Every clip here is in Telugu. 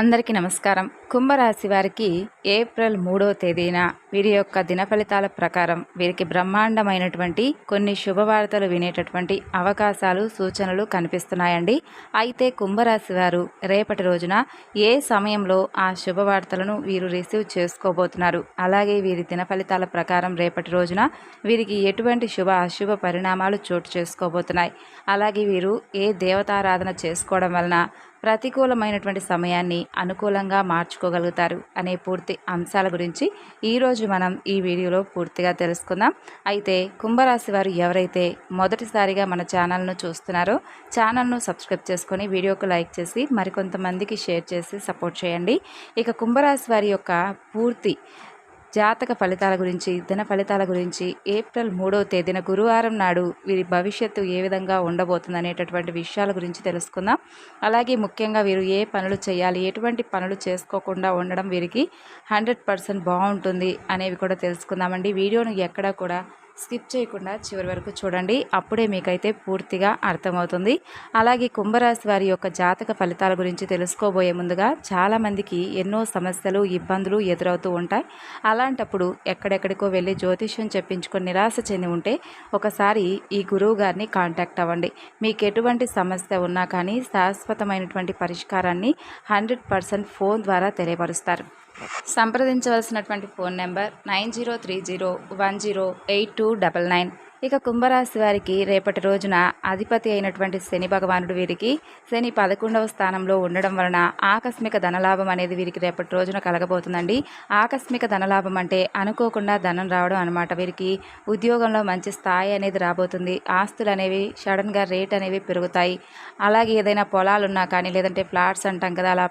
అందరికీ నమస్కారం. కుంభరాశి వారికి ఏప్రిల్ మూడవ తేదీన వీరి యొక్క దిన ఫలితాల ప్రకారం వీరికి బ్రహ్మాండమైనటువంటి కొన్ని శుభవార్తలు వినేటటువంటి అవకాశాలు సూచనలు కనిపిస్తున్నాయండి. అయితే కుంభరాశి వారు రేపటి రోజున ఏ సమయంలో ఆ శుభవార్తలను వీరు రిసీవ్ చేసుకోబోతున్నారు? అలాగే వీరి దిన ఫలితాల ప్రకారం రేపటి రోజున వీరికి ఎటువంటి శుభ అశుభ పరిణామాలు చోటు చేసుకోబోతున్నాయి? అలాగే వీరు ఏ దేవతారాధన చేసుకోవడం వలన ప్రతికూలమైనటువంటి సమయాన్ని అనుకూలంగా మార్చుకోగలుగుతారు అనే పూర్తి అంశాల గురించి ఈరోజు మనం ఈ వీడియోలో పూర్తిగా తెలుసుకుందాం. అయితే కుంభరాశి వారు ఎవరైతే మొదటిసారిగా మన ఛానల్ను చూస్తున్నారో ఛానల్ను సబ్స్క్రైబ్ చేసుకొని వీడియోకు లైక్ చేసి మరికొంతమందికి షేర్ చేసి సపోర్ట్ చేయండి. ఇక కుంభరాశి వారి యొక్క పూర్తి జాతక ఫలితాల గురించి ధన ఫలితాల గురించి ఏప్రిల్ మూడవ తేదీన గురువారం నాడు వీరి భవిష్యత్తు ఏ విధంగా ఉండబోతుంది అనేటటువంటి విషయాల గురించి తెలుసుకుందాం. అలాగే ముఖ్యంగా వీరు ఏ పనులు చేయాలి ఎటువంటి పనులు చేసుకోకుండా ఉండడం వీరికి హండ్రెడ్ పర్సెంట్ బాగుంటుంది అనేవి కూడా తెలుసుకుందామండి. వీడియోను ఎక్కడా కూడా స్కిప్ చేయకుండా చివరి వరకు చూడండి. అప్పుడే మీకైతే పూర్తిగా అర్థమవుతుంది. అలాగే కుంభరాశి వారి యొక్క జాతక ఫలితాల గురించి తెలుసుకోబోయే ముందుగా చాలామందికి ఎన్నో సమస్యలు ఇబ్బందులు ఎదురవుతూ ఉంటాయి. అలాంటప్పుడు ఎక్కడెక్కడికో వెళ్ళి జ్యోతిష్యం చెప్పించుకొని నిరాశ చెంది ఉంటే ఒకసారి ఈ గురువు గారిని కాంటాక్ట్ అవ్వండి. మీకు ఎటువంటి సమస్య ఉన్నా కానీ శాశ్వతమైనటువంటి పరిష్కారాన్ని హండ్రెడ్ పర్సెంట్ ఫోన్ ద్వారా తెలియపరుస్తారు. సంప్రదించవలసినటువంటి phone number nine zero three zero one zero eight two double nine. ఇక కుంభరాశి వారికి రేపటి రోజున అధిపతి అయినటువంటి శని భగవానుడు వీరికి శని పదకొండవ స్థానంలో ఉండడం వలన ఆకస్మిక ధనలాభం అనేది వీరికి రేపటి రోజున కలగబోతుందండి. ఆకస్మిక ధనలాభం అంటే అనుకోకుండా ధనం రావడం అనమాట వీరికి ఉద్యోగంలో మంచి స్థాయి అనేది రాబోతుంది. ఆస్తులు అనేవి సడన్గా రేట్ అనేవి పెరుగుతాయి. అలాగే ఏదైనా పొలాలు ఉన్నా కానీ లేదంటే ఫ్లాట్స్ అంటాం కదా అలా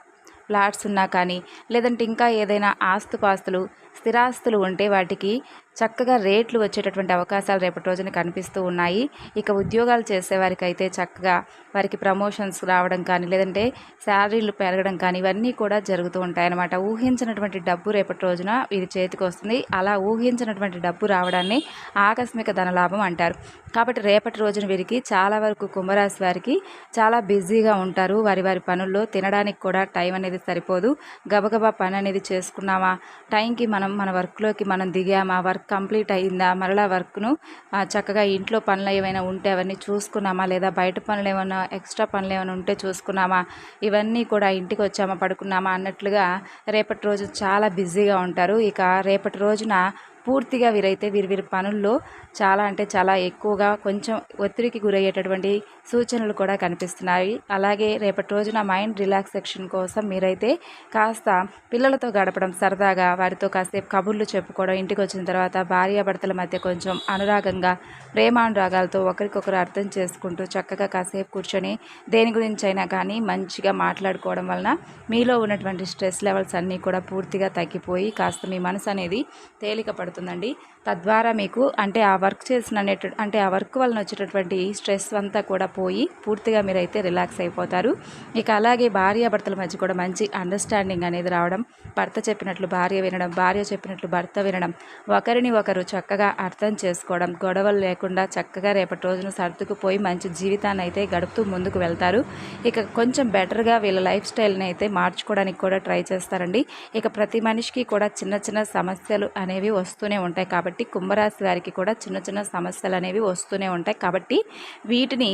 ఫ్లాట్స్ ఉన్నా కానీ లేదంటే ఇంకా ఏదైనా ఆస్తుపాస్తులు స్థిరాస్తులు ఉంటే వాటికి చక్కగా రేట్లు వచ్చేటటువంటి అవకాశాలు రేపటి రోజున కనిపిస్తూ ఉన్నాయి. ఇక ఉద్యోగాలు చేసేవారికి అయితే చక్కగా వారికి ప్రమోషన్స్ రావడం కానీ లేదంటే శాలరీలు పెరగడం కానీ ఇవన్నీ కూడా జరుగుతూ ఉంటాయన్నమాట. ఊహించినటువంటి డబ్బు రేపటి రోజున వీరి చేతికి వస్తుంది. అలా ఊహించినటువంటి డబ్బు రావడాన్ని ఆకస్మిక ధనలాభం అంటారు. కాబట్టి రేపటి రోజున వీరికి చాలా వరకు కుంభరాశి వారికి చాలా బిజీగా ఉంటారు. వారి వారి పనుల్లో తినడానికి కూడా టైం అనేది సరిపోదు. గబగబా పని అనేది చేసుకున్నామా? టైంకి మనం మన వర్క్లోకి మనం దిగామా? వర్క్ కంప్లీట్ అయిందా? మరలా వర్క్ను చక్కగా ఇంట్లో పనులు ఏమైనా ఉంటే అవన్నీ చూసుకున్నామా? లేదా బయట పనులు ఏమైనా ఎక్స్ట్రా పనులు ఏమైనా ఉంటే చూసుకున్నామా? ఇవన్నీ కూడా ఇంటికి వచ్చామా పడుకున్నామా? అన్నట్లుగా రేపటి రోజు చాలా బిజీగా ఉంటారు. ఇక రేపటి రోజున పూర్తిగా వీరైతే వీరి వీరి పనుల్లో చాలా అంటే చాలా ఎక్కువగా కొంచెం ఒత్తిడికి గురయ్యేటటువంటి సూచనలు కూడా కనిపిస్తున్నాయి. అలాగే రేపటి రోజున మైండ్ రిలాక్సేషన్ కోసం మీరైతే కాస్త పిల్లలతో గడపడం సరదాగా వారితో కాసేపు కబుర్లు చెప్పుకోవడం ఇంటికి వచ్చిన తర్వాత భార్యాభర్తల మధ్య కొంచెం అనురాగంగా ప్రేమానురాగాలతో ఒకరికొకరు అర్థం చేసుకుంటూ చక్కగా కాసేపు కూర్చొని దేని గురించి అయినా కానీ మంచిగా మాట్లాడుకోవడం వలన మీలో ఉన్నటువంటి స్ట్రెస్ లెవెల్స్ అన్నీ కూడా పూర్తిగా తగ్గిపోయి కాస్త మీ మనసు అనేది తేలిక పడుతుందండి తద్వారా మీకు అంటే ఆ వర్క్ చేసిన అంటే ఆ వర్క్ వలన వచ్చేటటువంటి స్ట్రెస్ అంతా కూడా పోయి పూర్తిగా మీరైతే రిలాక్స్ అయిపోతారు. ఇక అలాగే భార్యాభర్తల మధ్య కూడా మంచి అండర్స్టాండింగ్ అనేది రావడం భర్త చెప్పినట్లు భార్య వినడం భార్య చెప్పినట్లు భర్త వినడం ఒకరిని ఒకరు చక్కగా అర్థం చేసుకోవడం గొడవలు లేకుండా చక్కగా రేపటి రోజున సర్దుకుపోయి మంచి జీవితాన్ని అయితే గడుపుతూ ముందుకు వెళ్తారు. ఇక కొంచెం బెటర్గా వీళ్ళ లైఫ్ స్టైల్ని అయితే మార్చుకోవడానికి కూడా ట్రై చేస్తారండి. ఇక ప్రతి మనిషికి కూడా చిన్న చిన్న సమస్యలు అనేవి వస్తూ వస్తూనే ఉంటాయి. కాబట్టి కుంభరాశి వారికి కూడా చిన్న చిన్న సమస్యలు అనేవి వస్తూనే ఉంటాయి. కాబట్టి వీటిని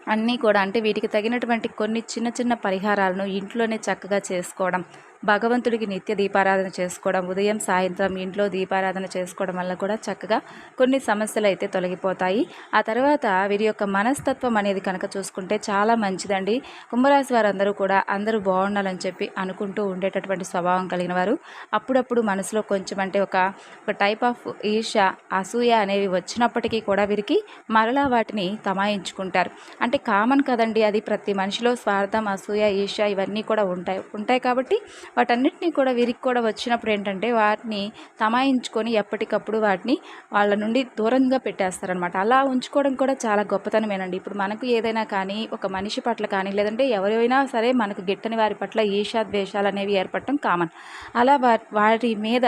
అన్నీ కూడా అంటే వీటికి తగినటువంటి కొన్ని చిన్న చిన్న పరిహారాలను ఇంట్లోనే చక్కగా చేసుకోవడం భగవంతుడికి నిత్య దీపారాధన చేసుకోవడం ఉదయం సాయంత్రం ఇంట్లో దీపారాధన చేసుకోవడం వల్ల కూడా చక్కగా కొన్ని సమస్యలు అయితే తొలగిపోతాయి. ఆ తర్వాత వీరి యొక్క మనస్తత్వం అనేది కనుక చూసుకుంటే చాలా మంచిదండి. కుంభరాశి వారందరూ కూడా అందరూ బాగుండాలని చెప్పి అనుకుంటూ ఉండేటటువంటి స్వభావం కలిగిన వారు. అప్పుడప్పుడు మనసులో కొంచెం అంటే ఒక ఒక టైప్ ఆఫ్ ఈర్ష అసూయ అనేవి వచ్చినప్పటికీ కూడా వీరికి మరలా వాటిని తమాయించుకుంటారు. అంటే కామన్ కదండి అది. ప్రతి మనిషిలో స్వార్థం అసూయ ఈర్ష ఇవన్నీ కూడా ఉంటాయి. ఉంటాయి కాబట్టి వాటన్నిటినీ కూడా వీరికి కూడా వచ్చినప్పుడు ఏంటంటే వాటిని తమాయించుకొని ఎప్పటికప్పుడు వాటిని వాళ్ళ నుండి దూరంగా పెట్టేస్తారనమాట అలా ఉంచుకోవడం కూడా చాలా గొప్పతనమేనండి. ఇప్పుడు మనకు ఏదైనా కానీ ఒక మనిషి పట్ల కానీ లేదంటే ఎవరైనా సరే మనకు గిట్టని వారి పట్ల ఈర్ష్యా ద్వేషాలు అనేవి ఏర్పడటం కామన్. అలా వా- వారి మీద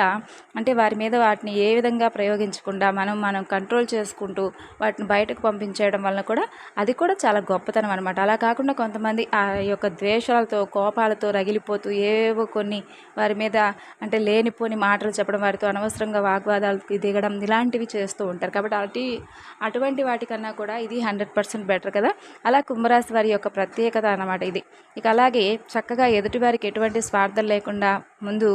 అంటే వారి మీద వాటిని ఏ విధంగా ప్రయోగించకుండా మనం మనం కంట్రోల్ చేసుకుంటూ వాటిని బయటకు పంపించేయడం వలన కూడా అది కూడా చాలా గొప్పతనం అనమాట అలా కాకుండా కొంతమంది ఆ యొక్క ద్వేషాలతో కోపాలతో రగిలిపోతూ ఏవో కొన్ని వారి మీద అంటే లేనిపోని మాటలు చెప్పడం వారితో అనవసరంగా వాగ్వాదాలకు దిగడం ఇలాంటివి చేస్తూ ఉంటారు. కాబట్టి అటు అటువంటి వాటికన్నా కూడా ఇది హండ్రెడ్ పర్సెంట్ బెటర్ కదా. అలా కుంభరాశి వారి యొక్క ప్రత్యేకత అన్నమాట ఇది. ఇక అలాగే చక్కగా ఎదుటివారికి ఎటువంటి స్వార్థం లేకుండా ముందు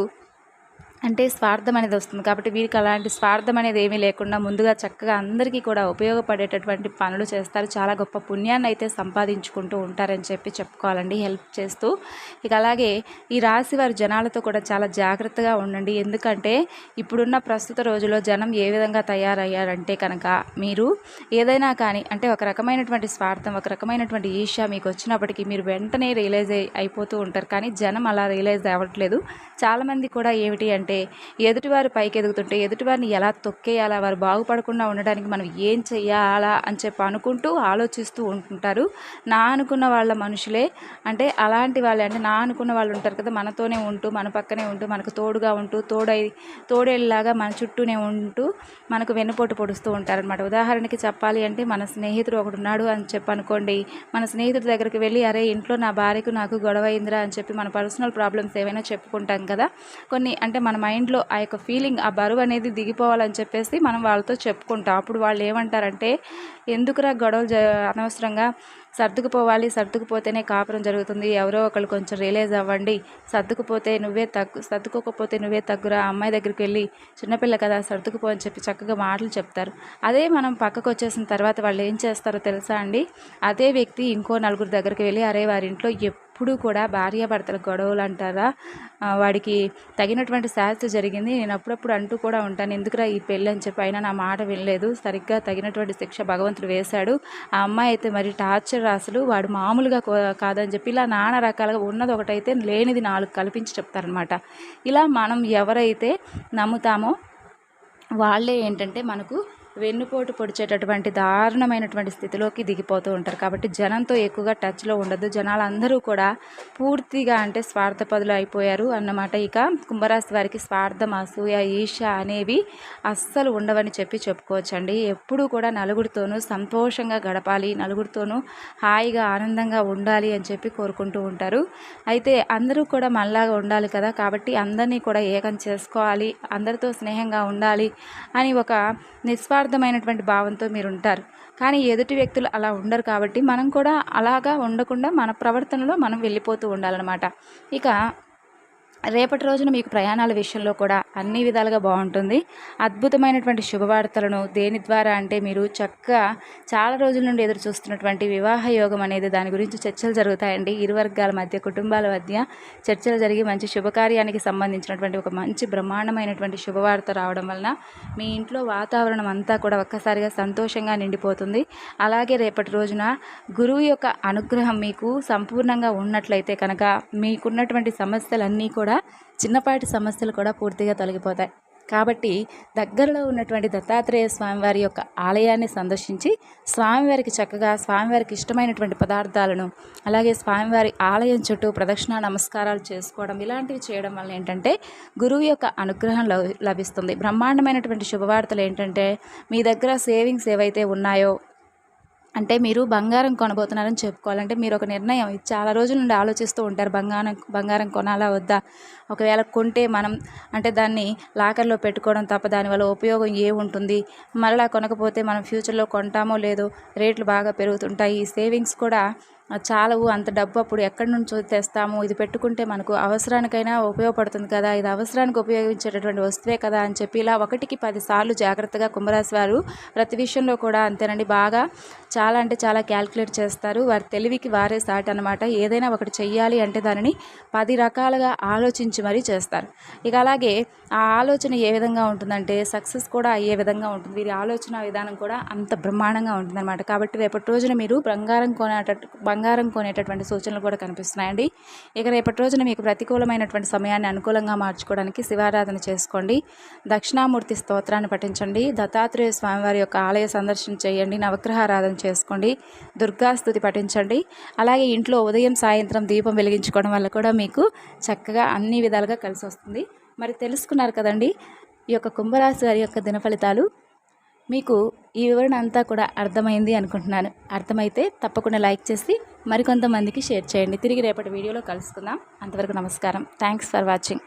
అంటే స్వార్థం అనేది వస్తుంది. కాబట్టి వీరికి అలాంటి స్వార్థం అనేది ఏమీ లేకుండా ముందుగా చక్కగా అందరికీ కూడా ఉపయోగపడేటటువంటి పనులు చేస్తారు. చాలా గొప్ప పుణ్యాన్ని అయితే సంపాదించుకుంటూ ఉంటారని చెప్పి చెప్పుకోవాలండి. హెల్ప్ చేస్తూ. ఇక అలాగే ఈ రాశి వారి జనాలతో కూడా చాలా జాగ్రత్తగా ఉండండి. ఎందుకంటే ఇప్పుడున్న ప్రస్తుత రోజుల్లో జనం ఏ విధంగా తయారయ్యారంటే కనుక మీరు ఏదైనా కానీ అంటే ఒక రకమైనటువంటి స్వార్థం ఒక రకమైనటువంటి ఈర్ష్య మీకు వచ్చినప్పటికీ మీరు వెంటనే రియలైజ్ అయి అయిపోతూ ఉంటారు. కానీ జనం అలా రియలైజ్ అవ్వట్లేదు. చాలామంది కూడా ఏమిటి అంటే ఎదుటివారు పైకి ఎదుగుతుంటే ఎదుటివారిని ఎలా తొక్కేయాలా వారు బాగుపడకుండా ఉండడానికి మనం ఏం చెయ్యాలా అని చెప్పి అనుకుంటూ ఆలోచిస్తూ ఉంటుంటారు. నా అనుకున్న వాళ్ళ మనుషులే. అంటే అలాంటి వాళ్ళే. అంటే నా అనుకున్న వాళ్ళు ఉంటారు కదా మనతోనే ఉంటూ మన పక్కనే ఉంటూ మనకు తోడుగా ఉంటూ తోడై తోడేళ్ళలాగా మన చుట్టూనే ఉంటూ మనకు వెన్నుపోటు పొడుస్తూ ఉంటారనమాట ఉదాహరణకి చెప్పాలి అంటే మన స్నేహితుడు ఒకడున్నాడు అని చెప్పి అనుకోండి. మన స్నేహితుడి దగ్గరికి వెళ్ళి అరే ఇంట్లో నా భార్యకు నాకు గొడవ అయిందిరా అని చెప్పి మన పర్సనల్ ప్రాబ్లమ్స్ ఏమైనా చెప్పుకుంటాం కదా. కొన్ని అంటే మన మైండ్లో ఆ యొక్క ఫీలింగ్ ఆ బరువు అనేది దిగిపోవాలని చెప్పేసి మనం వాళ్ళతో చెప్పుకుంటాం. అప్పుడు వాళ్ళు ఏమంటారంటే ఎందుకురా గొడవలు అనవసరంగా సర్దుకుపోవాలి? సర్దుకుపోతేనే కాపురం జరుగుతుంది. ఎవరో ఒకళ్ళు కొంచెం రియలైజ్ అవ్వండి. సర్దుకుపోతే నువ్వే తగ్గు సర్దుకోకపోతే నువ్వే తగ్గురా. అమ్మాయి దగ్గరికి వెళ్ళి చిన్నపిల్ల కదా సర్దుకుపో అని చెప్పి చక్కగా మాటలు చెప్తారు. అదే మనం పక్కకు వచ్చేసిన తర్వాత వాళ్ళు ఏం చేస్తారో తెలుసా అండి? అదే వ్యక్తి ఇంకో నలుగురు దగ్గరికి వెళ్ళి అరే వారి ఇంట్లో ఎప్పుడూ కూడా భార్యాభర్తల గొడవలు అంటారా? వాడికి తగినటువంటి శాస్తి జరిగింది. నేను అప్పుడప్పుడు అంటూ కూడా ఉంటాను. ఎందుకురా ఈ పెళ్ళి అని చెప్పి. అయినా నా మాట వినలేదు. సరిగ్గా తగినటువంటి శిక్ష భగవంతుడు వేశాడు. ఆ అమ్మాయి అయితే మరి టార్చర్ రాసులు. వాడు మామూలుగా కాదని చెప్పి ఇలా నానా రకాలుగా ఉన్నది ఒకటైతే లేనిది నాలుగు కల్పించి చెప్తారనమాట ఇలా మనం ఎవరైతే నమ్ముతామో వాళ్ళే ఏంటంటే మనకు వెన్నుపోటు పొడిచేటటువంటి దారుణమైనటువంటి స్థితిలోకి దిగిపోతూ ఉంటారు. కాబట్టి జనంతో ఎక్కువగా టచ్లో ఉండదు జనాలందరూ కూడా పూర్తిగా అంటే స్వార్థపదులు అయిపోయారు అన్నమాట. ఇక కుంభరాశి వారికి స్వార్థం అసూయ ఈర్ష అనేవి అస్సలు ఉండవని చెప్పి చెప్పుకోవచ్చండి. ఎప్పుడూ కూడా నలుగురితోనూ సంతోషంగా గడపాలి నలుగురితోనూ హాయిగా ఆనందంగా ఉండాలి అని చెప్పి కోరుకుంటూ ఉంటారు. అయితే అందరూ కూడా మనలాగా ఉండాలి కదా. కాబట్టి అందరినీ కూడా ఏకం చేసుకోవాలి అందరితో స్నేహంగా ఉండాలి అని ఒక నిస్వార్థమైనటువంటి భావంతో మీరు ఉంటారు కానీ ఎదుటి వ్యక్తులు అలా ఉండరు కాబట్టి మనం కూడా అలాగా ఉండకుండా మన ప్రవర్తనలో మనం వెళ్ళిపోతూ ఉండాలన్నమాట. ఇక రేపటి రోజున మీకు ప్రయాణాల విషయంలో కూడా అన్ని విధాలుగా బాగుంటుంది. అద్భుతమైనటువంటి శుభవార్తలను దేని ద్వారా అంటే మీరు చక్కగా చాలా రోజుల నుండి ఎదురు చూస్తున్నటువంటి వివాహ యోగం అనేది దాని గురించి చర్చలు జరుగుతాయండి. ఇరు వర్గాల మధ్య కుటుంబాల మధ్య చర్చలు జరిగి మంచి శుభకార్యానికి సంబంధించినటువంటి ఒక మంచి బ్రహ్మాండమైనటువంటి శుభవార్త రావడం వలన మీ ఇంట్లో వాతావరణం అంతా కూడా ఒక్కసారిగా సంతోషంగా నిండిపోతుంది. అలాగే రేపటి రోజున గురువు యొక్క అనుగ్రహం మీకు సంపూర్ణంగా ఉన్నట్లయితే కనుక మీకున్నటువంటి సమస్యలన్నీ కూడా చిన్నపాటి సమస్యలు కూడా పూర్తిగా తొలగిపోతాయి. కాబట్టి దగ్గరలో ఉన్నటువంటి దత్తాత్రేయ స్వామివారి యొక్క ఆలయాన్ని సందర్శించి స్వామివారికి చక్కగా స్వామివారికి ఇష్టమైనటువంటి పదార్థాలను అలాగే స్వామివారి ఆలయం చుట్టూ ప్రదక్షిణ నమస్కారాలు చేసుకోవడం ఇలాంటివి చేయడం వల్ల ఏంటంటే గురువు యొక్క అనుగ్రహం లభి లభిస్తుంది. బ్రహ్మాండమైనటువంటి శుభవార్తలు ఏంటంటే మీ దగ్గర సేవింగ్స్ ఏవైతే ఉన్నాయో అంటే మీరు బంగారం కొనబోతున్నారని చెప్పుకోవాలంటే మీరు ఒక నిర్ణయం. చాలా రోజుల నుండి ఆలోచిస్తూ ఉంటారు. బంగారం బంగారం కొనాలా వద్దా? ఒకవేళ కొంటే మనం అంటే దాన్ని లాకర్లో పెట్టుకోవడం తప్ప దానివల్ల ఉపయోగం ఏముంటుంది మరలా కొనకపోతే మనం ఫ్యూచర్లో కొంటామో లేదో? రేట్లు బాగా పెరుగుతుంటాయి. సేవింగ్స్ కూడా చాలవు అంత డబ్బు అప్పుడు ఎక్కడి నుంచో తెస్తాము? ఇది పెట్టుకుంటే మనకు అవసరానికైనా ఉపయోగపడుతుంది కదా? ఇది అవసరానికి ఉపయోగించేటటువంటి వస్తువే కదా? అని చెప్పి ఇలా ఒకటికి పదిసార్లు జాగ్రత్తగా కుంభరాశి వారు ప్రతి విషయంలో కూడా అంతేనండి. బాగా చాలా అంటే చాలా క్యాల్కులేట్ చేస్తారు. వారి తెలివికి వారే సాటి అనమాట ఏదైనా ఒకటి చెయ్యాలి అంటే దానిని పది రకాలుగా ఆలోచించి మరీ చేస్తారు. ఇక అలాగే ఆ ఆలోచన ఏ విధంగా ఉంటుందంటే సక్సెస్ కూడా అయ్యే విధంగా ఉంటుంది. వీరి ఆలోచన విధానం కూడా అంత బ్రహ్మాండంగా ఉంటుందన్నమాట. కాబట్టి రేపటి రోజున మీరు బంగారం కొనేట బంగారం కొనేటటువంటి సూచనలు కూడా కనిపిస్తున్నాయండి. ఇక రేపటి రోజున మీకు ప్రతికూలమైనటువంటి సమయాన్ని అనుకూలంగా మార్చుకోవడానికి శివారాధన చేసుకోండి. దక్షిణామూర్తి స్తోత్రాన్ని పఠించండి. దత్తాత్రేయ స్వామివారి యొక్క ఆలయ సందర్శన చేయండి. నవగ్రహారాధన చేసుకోండి. దుర్గాస్తుతి పఠించండి. అలాగే ఇంట్లో ఉదయం సాయంత్రం దీపం వెలిగించుకోవడం వల్ల కూడా మీకు చక్కగా అన్ని విధాలుగా కలిసి వస్తుంది. మరి తెలుసుకున్నారు కదండి ఈ యొక్క కుంభరాశి వారి యొక్క దిన ఫలితాలు మీకు ఈ వివరణ అంతా కూడా అర్థమైంది అనుకుంటున్నాను. అర్థమైతే తప్పకుండా లైక్ చేసి మరికొంతమందికి షేర్ చేయండి. తిరిగి రేపటి వీడియోలో కలుసుకుందాం. అంతవరకు నమస్కారం. Thanks for watching